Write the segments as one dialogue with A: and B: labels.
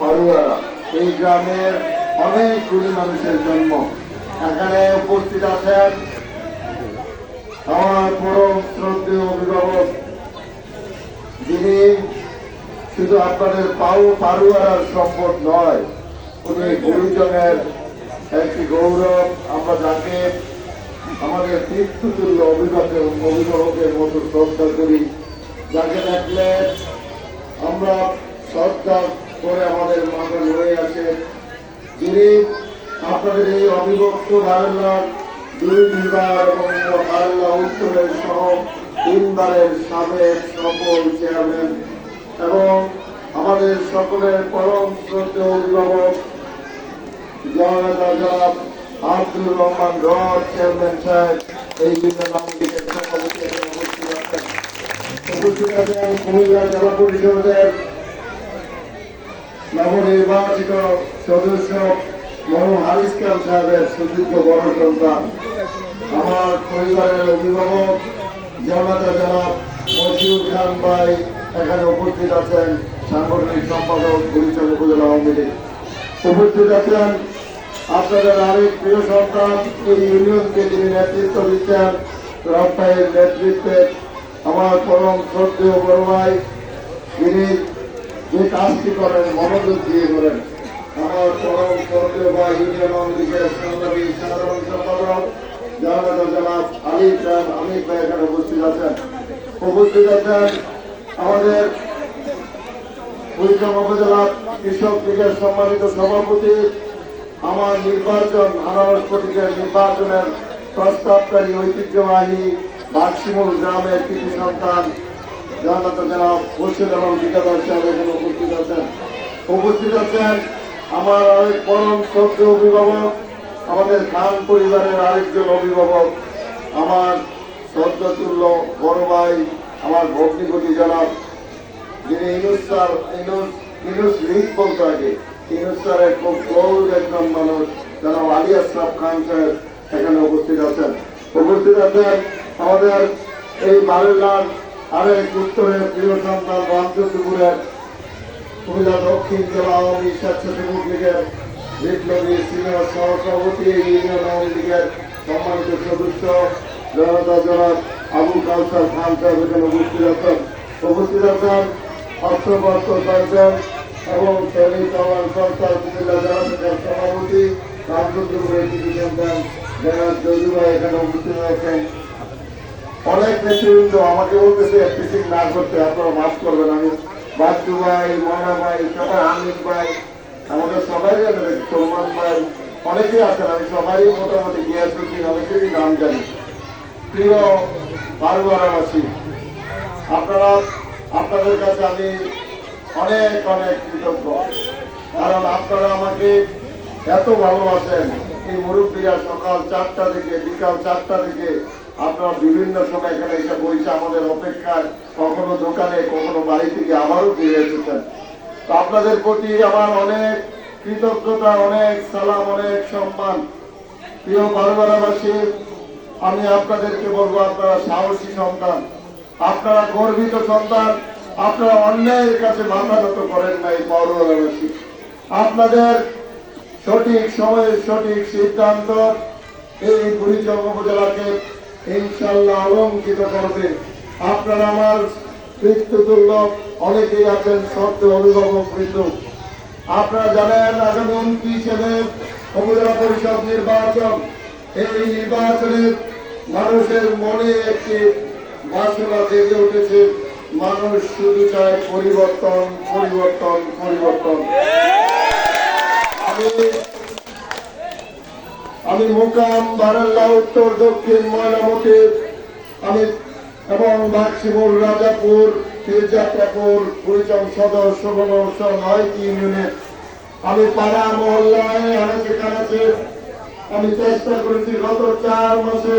A: পাড়ুয়ারা, এই গ্রামের অনেকগুলি মানুষের জন্ম। এখানে উপস্থিত আছেন আমার পরম শ্রদ্ধেয় অভিভাবক, যিনি শুধু আপনাদের পাউ পাড়ুয়ার সম্পদ নয়, উনি গুরুজনের একটি গৌরব আমরা যাকে আমাদের তীর্থতুল্য অভিভাবকের অভিভাবকের মতো শ্রদ্ধা করি। যাকে দেখলে আমরা শ্রদ্ধা করে আমাদের মাথা রয়ে আছে। যিনি আপনাদের এই অবিভক্ত বাংলার দুই বিভাগ এবং বাংলা উত্তরের সহ তিনবারের সাবেক সফল চেয়ারম্যান এবং আমাদের সকলের পরম শ্রদ্ধেয় অভিভাবক জনাব আব্দুর রহমান রড চেয়ারম্যান সাহেব, এই নামটিকে সভাপতি উপস্থিত আছেন। উপস্থিত কুমিল্লা জেলা পরিষদের নবনির্বাচিত সদস্য মনু হারিস খান সাহেবের সুযোগ্য বড় সন্তান। আমার পরিবারের অভিভাবক জনতা জনাব মজিউর খান ভাই এখানে উপস্থিত আছেন সাংগঠনিক সম্পাদক গুলিচন উপজেলা আওয়ামী লীগ। উপস্থিত আছেন আপনাদের আরেক প্রিয় সন্তান, এই ইউনিয়নকে যিনি নেতৃত্ব দিচ্ছেন রপ্তাহের নেতৃত্বে আমার পরম শ্রদ্ধেয় বড় ভাই, যিনি যে কাজটি করেন, মনোযোগ দিয়ে করেন আমার পরম ভাই ইউনিয়ন সাধারণ সম্পাদক ভাই এখানে উপস্থিত আছেন। উপস্থিত আছেন আমাদের কুড়িগ্রাম উপজেলা কৃষক লীগের সম্মানিত সভাপতি, আমার নির্বাচন আনারস প্রতীকের নির্বাচনের প্রস্তাবকারী ঐতিহ্যবাহী বাক্সিমুল গ্রামের কৃষি সন্তান জানাতে জনাব খুরশিদ এবং বিকাদার সাহেব এখানে উপস্থিত আছেন। উপস্থিত আছেন আমার আরেক পরম শ্রদ্ধ অভিভাবক, আমাদের খান পরিবারের আরেকজন অভিভাবক, আমার শ্রদ্ধাতুল্য বড় ভাই, আমার ভগ্নিপতি জনাব, যিনি ইনুস স্যার ইনুস ইনুস লীগ বলতে আগে ইনুস স্যারের খুব ক্লোজ একজন মানুষ, জনাব আলী আশরাফ খান সাহেব এখানে উপস্থিত আছেন। উপস্থিত আছেন আমাদের এই বারেলার আরেক উত্তরের প্রিয় সন্তান রামচন্দ্রপুরের কুমিল্লা দক্ষিণ জেলা আওয়ামী স্বেচ্ছাসেবক লীগের বিপ্লবী সিনিয়র সহসভাপতি, ইউনিয়ন আওয়ামী লীগের সম্মানিত সদস্য, জনতা জনাব আবু কাউসার খান সাহেব এখানে উপস্থিত আছেন। উপস্থিত আছেন অস্ত্রপত্র সার্জন এবং সৈনিক কমান্ড সংস্থার কুমিল্লা জেলা শাখার সভাপতি রামচন্দ্রপুরের কৃষি সন্তান জনাব জজুভাই এখানে উপস্থিত আছেন। অনেক নেতৃবৃন্দ আমাকে বলতেছে এফটিসি না করতে, আপনারা মাফ করবেন। আমি, বাচ্চু ভাই, ময়না ভাই সবাই ভাই, আমাদের সবাই সলমান ভাই, অনেকেই আছেন, আমি সবাই মোটামুটি গিয়াসুদ্দিন অনেকেরই নাম জানি। প্রিয় বারবারাবাসী আপনারা, আপনাদের কাছে আমি অনেক অনেক কৃতজ্ঞ। কারণ আপনারা আমাকে এত ভালোবাসেন। এই মুরব্বীরা সকাল চারটা থেকে, বিকাল চারটা থেকে আপনারা বিভিন্ন সময় এখানে এসে বইছে আমাদের অপেক্ষায় কখনো দোকানে, কখনো বাড়ি থেকে আবারও ফিরে এসেছেন। তো আপনাদের প্রতি আমার অনেক কৃতজ্ঞতা, অনেক সালাম, অনেক সম্মান। প্রিয় বারবারাবাসী আমি আপনাদেরকে বলব, আপনারা সাহসী সন্তান। আপনারা গর্বিত সন্তান, আপনারা অন্যায়ের কাছে মাথা নত করেন নাই পৌরবাসী আপনাদের সঠিক সময়ে সঠিক সিদ্ধান্ত এই বুড়িচং উপজেলাকে ইনশাল্লাহ অলঙ্কিত করবে। আপনারা আমার মৃত্যুতুল্য অনেকেই আছেন সত্য অভিভাবক বৃন্দ আপনারা জানেন আগামী উনত্রিশে উপজেলা পরিষদ নির্বাচন। এই নির্বাচনে মানুষের মনে একটি বাসনা জেগে উঠেছে, মানুষ শুধু চায় পরিবর্তন পরিবর্তন পরিবর্তন। আমি আমি মোকাম বারাল্লা উত্তর, দক্ষিণ ময়নামতি আমি এবং বাক্সিমুর রাজাপুর, মির্জাপুর কুড়িচং সদর, সুবর্ণ নয়টি ইউনিয়নে আমি পাড়া মহল্লায় আনাচে কানাচে আমি চেষ্টা করেছি গত চার মাসে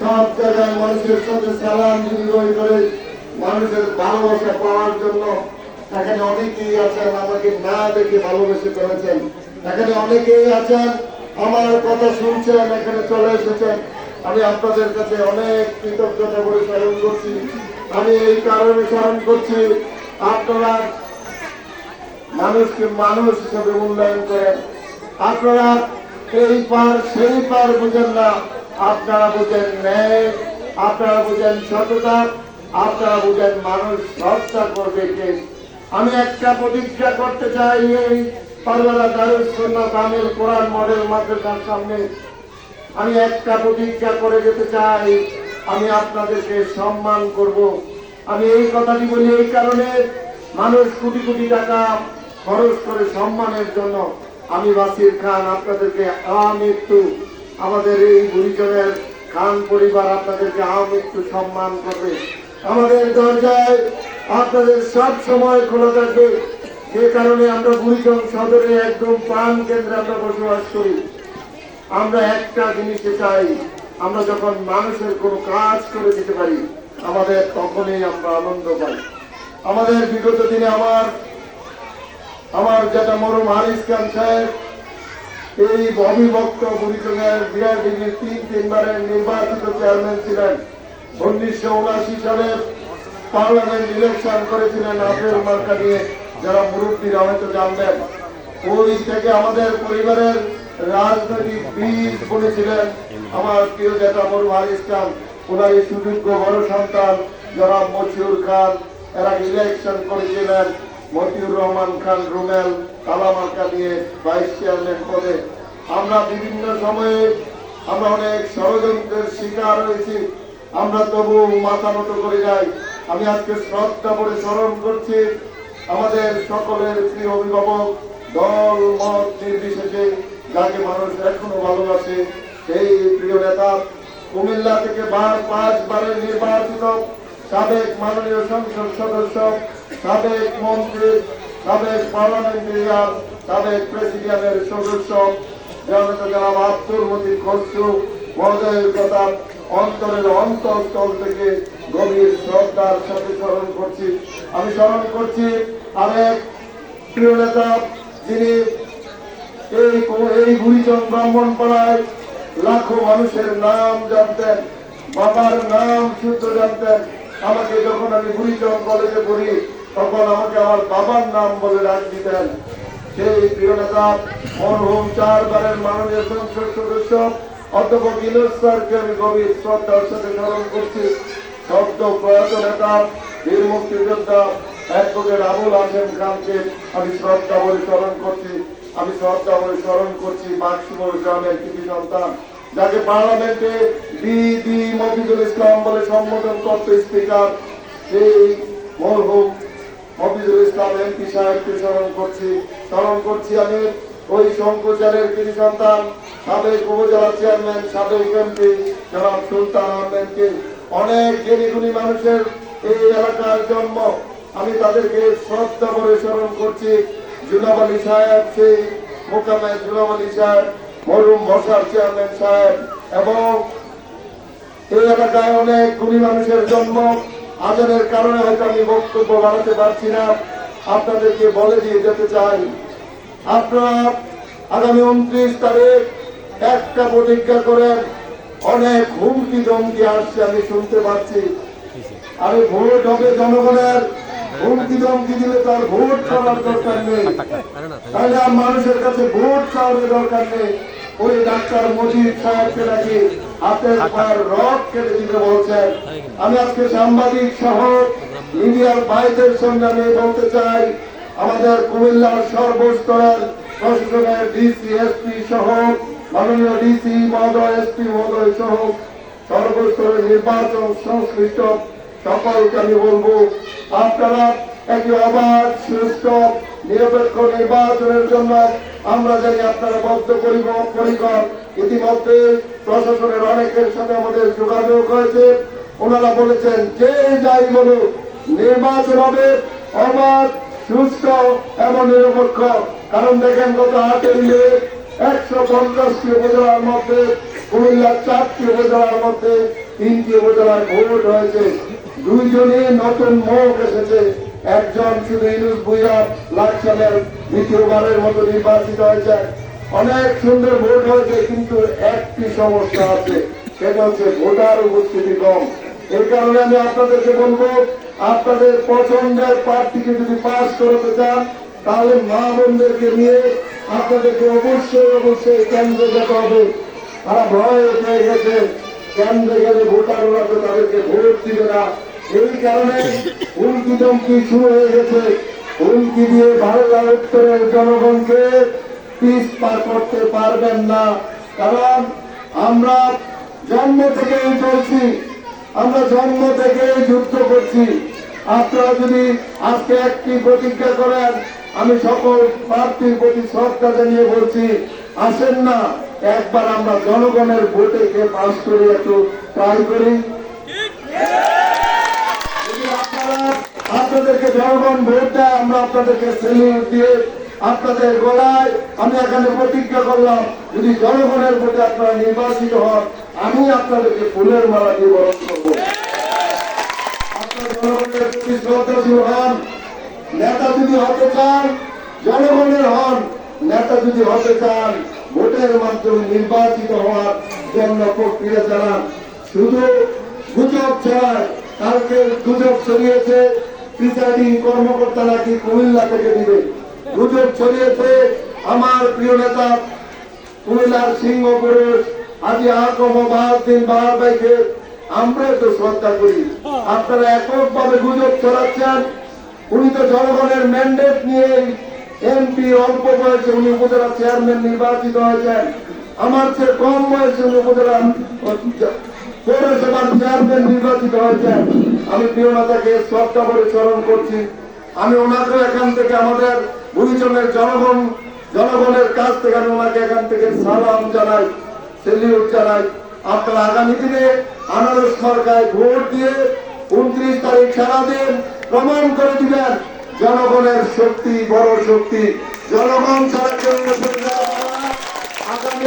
A: সব জায়গায় মানুষের সাথে সালাম বিনিময় করে মানুষের ভালোবাসা পাওয়ার জন্য এখানে অনেকেই আছেন, আমাকে না দেখে ভালোবেসে করেছেন এখানে অনেকেই আছেন আমার কথা শুনছেন, এখানে চলে এসেছেন। আমি আপনাদের কাছে অনেক কৃতজ্ঞতা করে স্মরণ করছি। আমি এই কারণে স্মরণ করছি, আপনারা মানুষকে মানুষ হিসেবে মূল্যায়ন করেন। আপনারা এই পার, সেই পার বুঝেন না, আপনারা বুঝেন ন্যায়, আপনারা বুঝেন সততা, আপনারা বুঝেন মানুষ হত্যা করবে কে আমি একটা প্রতিজ্ঞা করতে চাই এই সামনে আমি একটা করে যেতে চাই। আমি আপনাদেরকে সম্মান আমি এই কথাটি বলি এই কারণে মানুষ কোটি কোটি টাকা খরচ করে সম্মানের জন্য। আমি বাসির খান, আপনাদেরকে আমৃত্যু আমাদের এই গুরিজনের খান পরিবার আপনাদেরকে আমৃত্যু সম্মান করবে। আমাদের দরজায় আপনাদের সব সময় খোলা থাকবে। যে কারণে আমরা গুরিজন সদরে একদম প্রাণ কেন্দ্রে আমরা বসবাস করি। আমরা একটা জিনিসে চাই, আমরা যখন মানুষের কোনো কাজ করে দিতে পারি, আমাদের তখনই আমরা আনন্দ পাই। আমাদের বিগত দিনে আমার আমার যেটা মরম হারিস খান সাহেব, এই অবিভক্ত বুড়িচঙ্গের বিরাট ডিগ্রির তিন তিনবারের নির্বাচিত চেয়ারম্যান ছিলেন। উনিশশো উনআশি সালে পার্লামেন্ট ইলেকশন করেছিলেন আপেল মার্কা নিয়ে যারা মুরব্বীরা হয়তো জানবেন ওই থেকে আমাদের পরিবারের রাজনৈতিক বীজ বলেছিলেন, আমার প্রিয় নেতা মরু হারিস খান ওনার এই সুযোগ্য বড় সন্তান যারা মশিউর খান, এরা ইলেকশন করেছিলেন, মতিউর রহমান খান রুমেল কালামার্কা নিয়ে ভাইস চেয়ারম্যান পদে। আমরা বিভিন্ন সময়ে আমরা অনেক ষড়যন্ত্রের শিকার হয়েছি, আমরা তবু মাথা মতো করে যাই। আমি আজকে শ্রদ্ধা করে স্মরণ করছি আমাদের সকলের প্রিয় অভিভাবক, দল, মত নির্বিশেষে যাকে মানুষ এখনও ভালোবাসে, সেই প্রিয় নেতা কুমিল্লা থেকে বার পাঁচবারের নির্বাচিত সাবেক মাননীয় সংসদ সদস্য, সাবেক মন্ত্রী, সাবেক পার্লামেন্টারিয়ান সাবেক প্রেসিডিয়ামের সদস্য জনতা জনাব আব্দুল মতিন খসরু মহোদয়ের কথা অন্তরের অন্তঃস্থল থেকে গভীর শ্রদ্ধার সাথে স্মরণ করছি। আমি স্মরণ করছি আরেক প্রিয় নেতা, যিনি এই এই গুরিজন ব্রাহ্মণ পাড়ায় লাখো মানুষের নাম জানতেন, বাবার নাম শুদ্ধ জানতেন। আমাকে যখন আমি গুরিজন কলেজে পড়ি, তখন আমাকে আমার বাবার নাম বলে ডাক দিতেন। সেই প্রিয় নেতা, মরহুম চারবারের মাননীয় সংসদ সদস্য, অধ্যাপক ইনুস স্যারকে আমি গভীর শ্রদ্ধার সাথে স্মরণ করছি। শব্দ প্রয়াত নেতা, বীর মুক্তিযোদ্ধা অ্যাডভোকেট আবুল হাসেম খানকে আমি শ্রদ্ধা বলে স্মরণ করছি। আমি শ্রদ্ধা বলে স্মরণ করছি বাক্সিমোর গ্রামের কৃতি সন্তান, যাকে পার্লামেন্টে বিডি মফিজুল ইসলাম বলে সম্বোধন করতে স্পিকার। সেই মরহুম মফিজুল ইসলাম এমপি সাহেবকে স্মরণ করছি। স্মরণ করছি আমি ওই শঙ্কচারের কৃতি সন্তান, সাবেক উপজেলা চেয়ারম্যান, সাবেক এমপি জনাব সুলতান আহমেদকে। অনেক জ্ঞানীগুণী মানুষের এই এলাকার জন্ম। আমি তাদেরকে শ্রদ্ধা করে স্মরণ করছি। জুনাব সাহেব, সেই মোকামে জুনাব সাহেব মরুম বসার চেয়ারম্যান সাহেব এবং এই এলাকায় অনেক গুণী মানুষের জন্ম। আজানের কারণে হয়তো আমি বক্তব্য বাড়াতে পারছি না। আপনাদেরকে বলে দিয়ে যেতে চাই। আপনারা আগামী উনত্রিশ তারিখ একটা প্রতিজ্ঞা করেন অনেক হুমকি দমকি আসছে, আমি শুনতে পাচ্ছি। আমি ভোট হবে জনগণের। হুমকি দমকি দিলে তার ভোট চাওয়ার দরকার নেই। তাহলে মানুষের কাছে ভোট চাওয়ার দরকার নেই। ওই ডাক্তার মজিদ সাহেবকে নাকি হাতের পায়ের রড কেটে দিতে বলছেন। আমি আজকে সাংবাদিক সহ মিডিয়ার ভাইদের সঙ্গে আমি বলতে চাই, আমাদের কুমিল্লার সর্বস্তরের প্রশাসনের ডিসি, এসপি সহ মাননীয় ডিসি মহোদয় এসপি মহোদয় সহ সর্বস্তরের নির্বাচন সংশ্লিষ্ট সকলকে আমি বলব, আপনারা একটি অবাধ সুস্থ নিরপেক্ষ নির্বাচনের জন্য আমরা জানি আপনারা বদ্ধ করিব পরিকর। ইতিমধ্যে প্রশাসনের অনেকের সাথে আমাদের যোগাযোগ হয়েছে। ওনারা বলেছেন, যে যাই বলুক, নির্বাচন হবে অবাধ সুস্থ এবং নিরপেক্ষ। কারণ দেখেন গত আটের মে একশো পঞ্চাশটি উপজেলার মধ্যে, কুমিল্লার চারটি উপজেলার মধ্যে তিনটি উপজেলার ভোট হয়েছে। দুইজনে নতুন মুখ এসেছে। একজন শুধু ইনুস ভুইয়া লাকসামের দ্বিতীয়বারের মতো নির্বাচিত হয়েছে। অনেক সুন্দর ভোট হয়েছে, কিন্তু একটি সমস্যা আছে। সেটা হচ্ছে ভোটার উপস্থিতি কম। এই কারণে আমি আপনাদেরকে বলব, আপনাদের পছন্দের প্রার্থীকে যদি পাস করতে চান, তাহলে মা বোনদেরকে নিয়ে আপনাদেরকে অবশ্যই অবশ্যই কেন্দ্রে যেতে হবে। তারা ভয় পেয়ে গেছে। কেন্দ্রে গেলে ভোটাররা তো তাদেরকে ভোট দিবে না। এই কারণে হুমকি দমকি শুরু হয়ে গেছে। হুমকি দিয়ে বাংলা উত্তরের জনগণকে পিস পার করতে পারবেন না। কারণ আমরা জন্ম থেকেই চলছি। আমরা জন্ম থেকেই যুদ্ধ করছি। আপনারা যদি আজকে একটি প্রতিজ্ঞা করেন আমি সকল প্রার্থীর প্রতি শ্রদ্ধা জানিয়ে বলছি, আসেন না, একবার আমরা জনগণের ভোটে কে পাস করে একটু ট্রাই করি। আপনাদেরকে জনগণ ভোট দেয়, আমরা আপনাদেরকে সেলিউট দিয়ে আপনাদের গলায় আমি এখানে প্রতিজ্ঞা করলাম, যদি জনগণের ভোটে আপনারা নির্বাচিত হন, আমি আপনাদেরকে ফুলের মালা দিয়ে বরণ করব। আপনার জনগণের প্রতি শ্রদ্ধাশীল হন। নেতা যদি হতে চান, জনগণের হন, নেতা যদি হতে চান, ভোটের মাধ্যমে নির্বাচিত হওয়ার জন্য প্রক্রিয়া চালান। শুধু গুজব ছড়ায় কালকে গুজব ছড়িয়েছে প্রিসাইডিং কর্মকর্তা নাকি কুমিল্লা থেকে দিবে। গুজব ছড়িয়েছে আমার প্রিয় নেতা, কুমিল্লার সিংহ পুরুষ, আজি আকম বাহাদ্দিন বাহার ভাইকে আমরা তো শ্রদ্ধা করি। আপনারা এককভাবে গুজব ছড়াচ্ছেন উনি তো জনগণের ম্যান্ডেট নিয়ে এমপি অল্প বয়সে উনি উপজেলা চেয়ারম্যান নির্বাচিত হয়েছেন। আমার চেয়ে কম বয়সে উনি উপজেলা পৌরসভার চেয়ারম্যান নির্বাচিত হয়েছেন। আমি প্রিয় নেতাকে শ্রদ্ধা করে স্মরণ করছি। আমি ওনাকে এখান থেকে আমাদের বুড়িচনের জনগণ, জনগণের কাছ থেকে আমি ওনাকে এখান থেকে সালাম জানাই, সেলিউট জানাই। আপনারা আগামী দিনে আনারস সরকার ভোট দিয়ে উনত্রিশ তারিখ সারা দিন প্রমাণ করে দিবেন জনগণের শক্তি বড় শক্তি জনগণ ছাড়া। আগামী